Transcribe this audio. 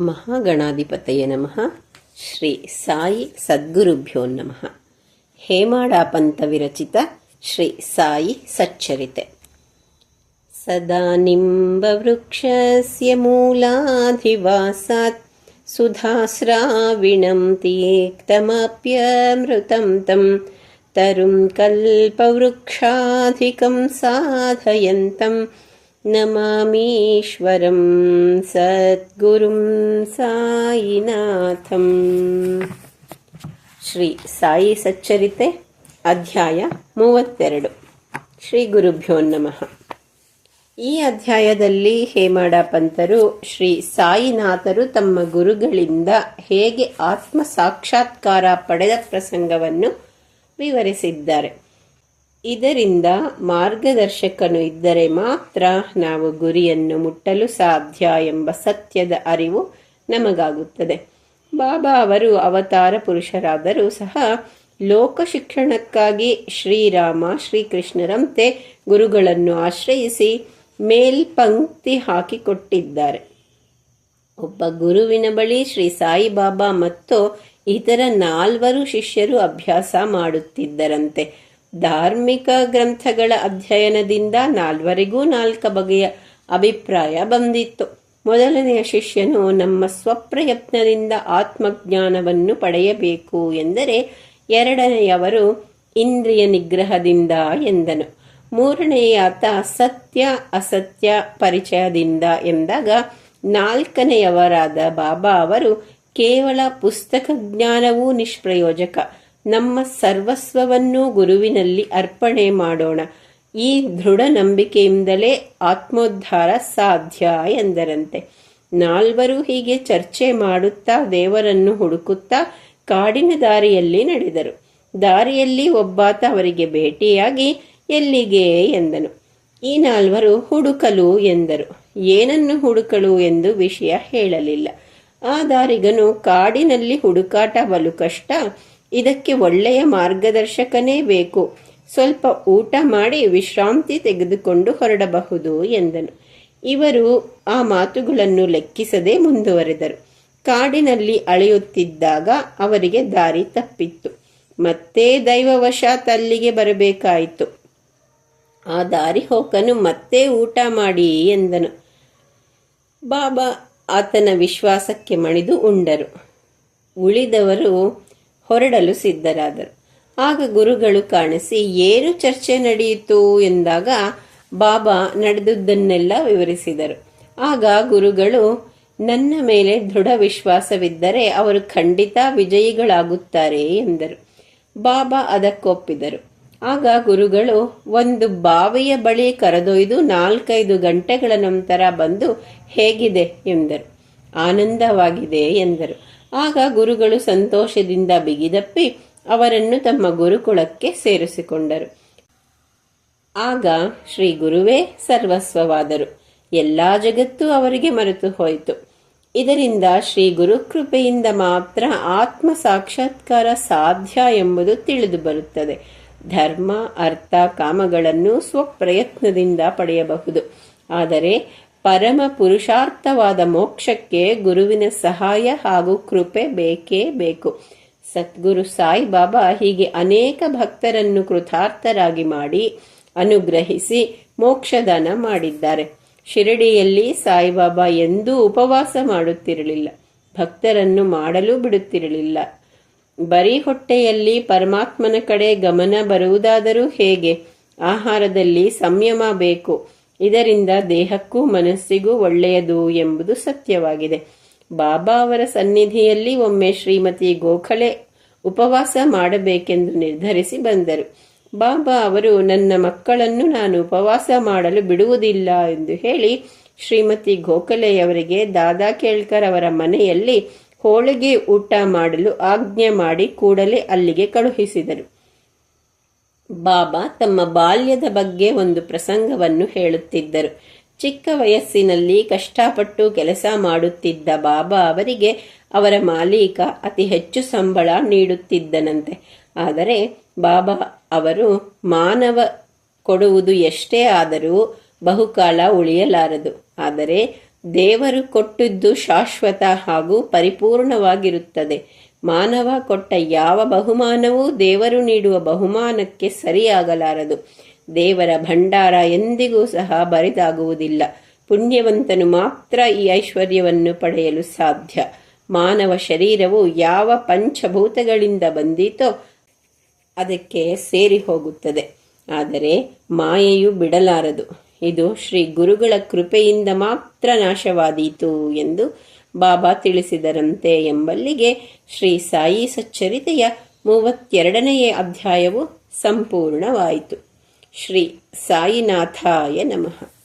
महागणाधिपतये नमः. श्री साई सद्गुरुभ्यो नमः. हेमाडापन्तविरचित श्री साई सच्चरिते. सदा निम्बवृक्षस्य मूलाधिवासात् सुधास्राविणं तिर्यक्तमप्यमृतं तं तरुं कल्पवृक्षाधिकं साधयन्तम् ನಮಾಮೀಶ್ವರಂ ಸದ್ಗುರುಂ ಸಾಯಿನಾಥಂ ಶ್ರೀ ಸಾಯಿ ಸಚ್ಚರಿತೆ ಅಧ್ಯಾಯ ಮೂವತ್ತೆರಡು. ಶ್ರೀ ಗುರುಭ್ಯೋ ನಮಃ. ಈ ಅಧ್ಯಾಯದಲ್ಲಿ ಹೇಮಾಡ ಪಂತರು ಶ್ರೀ ಸಾಯಿನಾಥರು ತಮ್ಮ ಗುರುಗಳಿಂದ ಹೇಗೆ ಆತ್ಮ ಸಾಕ್ಷಾತ್ಕಾರ ಪಡೆದ ಪ್ರಸಂಗವನ್ನು ವಿವರಿಸಿದ್ದಾರೆ. ಇದರಿಂದ ಮಾರ್ಗದರ್ಶಕನು ಇದ್ದರೆ ಮಾತ್ರ ನಾವು ಗುರಿಯನ್ನು ಮುಟ್ಟಲು ಸಾಧ್ಯ ಎಂಬ ಸತ್ಯದ ಅರಿವು ನಮಗಾಗುತ್ತದೆ. ಬಾಬಾ ಅವರು ಅವತಾರ ಪುರುಷರಾದರೂ ಸಹ ಲೋಕ ಶಿಕ್ಷಣಕ್ಕಾಗಿ ಶ್ರೀರಾಮ, ಶ್ರೀಕೃಷ್ಣರಂತೆ ಗುರುಗಳನ್ನು ಆಶ್ರಯಿಸಿ ಮೇಲ್ಪಂಕ್ತಿ ಹಾಕಿಕೊಟ್ಟಿದ್ದಾರೆ. ಒಬ್ಬ ಗುರುವಿನ ಬಳಿ ಶ್ರೀ ಸಾಯಿಬಾಬಾ ಮತ್ತು ಇತರ ನಾಲ್ವರು ಶಿಷ್ಯರು ಅಭ್ಯಾಸ ಮಾಡುತ್ತಿದ್ದರಂತೆ. ಧಾರ್ಮಿಕ ಗ್ರಂಥಗಳ ಅಧ್ಯಯನದಿಂದ ನಾಲ್ವರಿಗೂ ನಾಲ್ಕು ಬಗೆಯ ಅಭಿಪ್ರಾಯ ಬಂದಿತ್ತು. ಮೊದಲನೆಯ ಶಿಷ್ಯನು ನಮ್ಮ ಸ್ವಪ್ರಯತ್ನದಿಂದ ಆತ್ಮಜ್ಞಾನವನ್ನು ಪಡೆಯಬೇಕು ಎಂದರೆ ಎರಡನೆಯವರು ಇಂದ್ರಿಯ ನಿಗ್ರಹದಿಂದ ಎಂದನು. ಮೂರನೆಯಾತ ಸತ್ಯ ಅಸತ್ಯ ಪರಿಚಯದಿಂದ ಎಂದಾಗ ನಾಲ್ಕನೆಯವರಾದ ಬಾಬಾ ಅವರು ಕೇವಲ ಪುಸ್ತಕ ಜ್ಞಾನವೂ ನಿಷ್ಪ್ರಯೋಜಕ. ನಮ್ಮ ಸರ್ವಸ್ವವನ್ನು ಗುರುವಿನಲ್ಲಿ ಅರ್ಪಣೆ ಮಾಡೋಣ. ಈ ದೃಢ ನಂಬಿಕೆಯಿಂದಲೇ ಆತ್ಮೋದ್ಧಾರ ಸಾಧ್ಯ ಎಂದರಂತೆ. ನಾಲ್ವರು ಹೀಗೆ ಚರ್ಚೆ ಮಾಡುತ್ತಾ ದೇವರನ್ನು ಹುಡುಕುತ್ತಾ ಕಾಡಿನ ದಾರಿಯಲ್ಲಿ ನಡೆದರು. ದಾರಿಯಲ್ಲಿ ಒಬ್ಬಾತ ಅವರಿಗೆ ಭೇಟಿಯಾಗಿ, ಎಲ್ಲಿಗೆ ಎಂದನು. ಈ ನಾಲ್ವರು, ಹುಡುಕಲು ಎಂದರು. ಏನನ್ನು ಹುಡುಕಲು ಎಂದು ವಿಷಯ ಹೇಳಲಿಲ್ಲ. ಆ ದಾರಿಗನು ಕಾಡಿನಲ್ಲಿ ಹುಡುಕಾಟ ಬಲು ಕಷ್ಟ ಇದಕ್ಕೆ ಒಳ್ಳೆಯ ಮಾರ್ಗದರ್ಶಕನೇ ಬೇಕು. ಸ್ವಲ್ಪ ಊಟ ಮಾಡಿ ವಿಶ್ರಾಂತಿ ತೆಗೆದುಕೊಂಡು ಹೊರಡಬಹುದು ಎಂದನು. ಇವರು ಆ ಮಾತುಗಳನ್ನು ಲೆಕ್ಕಿಸದೆ ಮುಂದುವರೆದರು. ಕಾಡಿನಲ್ಲಿ ಅಳೆಯುತ್ತಿದ್ದಾಗ ಅವರಿಗೆ ದಾರಿ ತಪ್ಪಿತ್ತು. ಮತ್ತೆ ದೈವವಶಾತ್ ಅಲ್ಲಿಗೆ ಬರಬೇಕಾಯಿತು. ಆ ದಾರಿ ಹೋಕನು ಮತ್ತೆ ಊಟ ಮಾಡಿ ಎಂದನು. ಬಾಬಾ ಆತನ ವಿಶ್ವಾಸಕ್ಕೆ ಮಣಿದು ಉಂಡರು. ಉಳಿದವರು ಹೊರಡಲು ಸಿದ್ಧರಾದರು. ಆಗ ಗುರುಗಳು ಕಾಣಿಸಿ, ಏನು ಚರ್ಚೆ ನಡೆಯಿತು? ಎಂದಾಗ ಬಾಬಾ ನಡೆದುದನ್ನೆಲ್ಲ ವಿವರಿಸಿದರು. ಆಗ ಗುರುಗಳು, ನನ್ನ ಮೇಲೆ ದೃಢ ವಿಶ್ವಾಸವಿದ್ದರೆ ಅವರು ಖಂಡಿತ ವಿಜಯಿಗಳಾಗುತ್ತಾರೆ ಎಂದರು. ಬಾಬಾ ಅದಕ್ಕೊಪ್ಪಿದರು. ಆಗ ಗುರುಗಳು, ಒಂದು ಬಾವಿಯ ಬಳಿ ಕರೆದೊಯ್ದು ನಾಲ್ಕೈದು ಗಂಟೆಗಳ ನಂತರ ಬಂದು ಹೇಗಿದೆ? ಎಂದರು. ಆನಂದವಾಗಿದೆ ಎಂದರು. ಆಗ ಗುರುಗಳು ಸಂತೋಷದಿಂದ ಬಿಗಿದಪ್ಪಿ ಅವರನ್ನು ತಮ್ಮ ಗುರುಕುಳಕ್ಕೆ ಸೇರಿಸಿಕೊಂಡರು. ಆಗ ಶ್ರೀ ಗುರುವೇ ಸರ್ವಸ್ವವಾದರು. ಎಲ್ಲಾ ಜಗತ್ತು ಅವರಿಗೆ ಮರೆತು ಹೋಯಿತು. ಇದರಿಂದ ಶ್ರೀ ಗುರುಕೃಪೆಯಿಂದ ಮಾತ್ರ ಆತ್ಮ ಸಾಕ್ಷಾತ್ಕಾರ ಸಾಧ್ಯ ಎಂಬುದು ತಿಳಿದು ಬರುತ್ತದೆ. ಧರ್ಮ, ಅರ್ಥ, ಕಾಮಗಳನ್ನು ಸ್ವಪ್ರಯತ್ನದಿಂದ ಪಡೆಯಬಹುದು. ಆದರೆ ಪರಮ ಪುರುಷಾರ್ಥವಾದ ಮೋಕ್ಷಕ್ಕೆ ಗುರುವಿನ ಸಹಾಯ ಹಾಗೂ ಕೃಪೆ ಬೇಕೇ ಬೇಕು. ಸದ್ಗುರು ಸಾಯಿಬಾಬಾ ಹೀಗೆ ಅನೇಕ ಭಕ್ತರನ್ನು ಕೃತಾರ್ಥರಾಗಿ ಮಾಡಿ ಅನುಗ್ರಹಿಸಿ ಮೋಕ್ಷದಾನ ಮಾಡಿದ್ದಾರೆ. ಶಿರಡಿಯಲ್ಲಿ ಸಾಯಿಬಾಬಾ ಎಂದೂ ಉಪವಾಸ ಮಾಡುತ್ತಿರಲಿಲ್ಲ. ಭಕ್ತರನ್ನು ಮಾಡಲು ಬಿಡುತ್ತಿರಲಿಲ್ಲ. ಬರೀ ಹೊಟ್ಟೆಯಲ್ಲಿ ಪರಮಾತ್ಮನ ಕಡೆ ಗಮನ ಬರುವುದಾದರೂ ಹೇಗೆ? ಆಹಾರದಲ್ಲಿ ಸಂಯಮ ಬೇಕು. ಇದರಿಂದ ದೇಹಕ್ಕೂ ಮನಸ್ಸಿಗೂ ಒಳ್ಳೆಯದು ಎಂಬುದು ಸತ್ಯವಾಗಿದೆ. ಬಾಬಾ ಅವರ ಸನ್ನಿಧಿಯಲ್ಲಿ ಒಮ್ಮೆ ಶ್ರೀಮತಿ ಗೋಖಲೆ ಉಪವಾಸ ಮಾಡಬೇಕೆಂದು ನಿರ್ಧರಿಸಿ ಬಂದರು. ಬಾಬಾ ಅವರು, ನನ್ನ ಮಕ್ಕಳನ್ನು ನಾನು ಉಪವಾಸ ಮಾಡಲು ಬಿಡುವುದಿಲ್ಲ ಎಂದು ಹೇಳಿ ಶ್ರೀಮತಿ ಗೋಖಲೆಯವರಿಗೆ ದಾದಾ ಕೇಳ್ಕರ್ ಅವರ ಮನೆಯಲ್ಲಿ ಹೋಳಿಗೆ ಊಟ ಮಾಡಲು ಆಜ್ಞೆ ಮಾಡಿ ಕೂಡಲೇ ಅಲ್ಲಿಗೆ ಕಳುಹಿಸಿದರು. ಬಾಬಾ ತಮ್ಮ ಬಾಲ್ಯದ ಬಗ್ಗೆ ಒಂದು ಪ್ರಸಂಗವನ್ನು ಹೇಳುತ್ತಿದ್ದರು. ಚಿಕ್ಕ ವಯಸ್ಸಿನಲ್ಲಿ ಕಷ್ಟಪಟ್ಟು ಕೆಲಸ ಮಾಡುತ್ತಿದ್ದ ಬಾಬಾ ಅವರಿಗೆ ಅವರ ಮಾಲೀಕ ಅತಿ ಹೆಚ್ಚು ಸಂಬಳ ನೀಡುತ್ತಿದ್ದನಂತೆ. ಆದರೆ ಬಾಬಾ ಅವರು ಮಾನವ ಕೊಡುವುದು ಎಷ್ಟೇ ಆದರೂ ಬಹುಕಾಲ ಉಳಿಯಲಾರದು. ಆದರೆ ದೇವರು ಕೊಟ್ಟಿದ್ದು ಶಾಶ್ವತ ಹಾಗೂ ಪರಿಪೂರ್ಣವಾಗಿರುತ್ತದೆ. ಮಾನವ ಕೊಟ್ಟ ಯಾವ ಬಹುಮಾನವೂ ದೇವರು ನೀಡುವ ಬಹುಮಾನಕ್ಕೆ ಸರಿಯಾಗಲಾರದು. ದೇವರ ಭಂಡಾರ ಎಂದಿಗೂ ಸಹ ಬರಿದಾಗುವುದಿಲ್ಲ. ಪುಣ್ಯವಂತನು ಮಾತ್ರ ಈ ಐಶ್ವರ್ಯವನ್ನು ಪಡೆಯಲು ಸಾಧ್ಯ. ಮಾನವ ಶರೀರವು ಯಾವ ಪಂಚಭೂತಗಳಿಂದ ಬಂದಿತೋ ಅದಕ್ಕೆ ಸೇರಿ ಹೋಗುತ್ತದೆ ಆದರೆ ಮಾಯೆಯು ಬಿಡಲಾರದು. ಇದು ಶ್ರೀ ಗುರುಗಳ ಕೃಪೆಯಿಂದ ಮಾತ್ರ ನಾಶವಾದೀತು ಎಂದು ಬಾಬಾ ತಿಳಿಸಿದರಂತೆ ಎಂಬಲ್ಲಿಗೆ ಶ್ರೀ ಸಾಯಿ ಸಚ್ಚರಿತೆಯ ಮೂವತ್ತೆರಡನೆಯ ಅಧ್ಯಾಯವು ಸಂಪೂರ್ಣವಾಯಿತು. ಶ್ರೀ ಸಾಯಿನಾಥಾಯ ನಮಃ.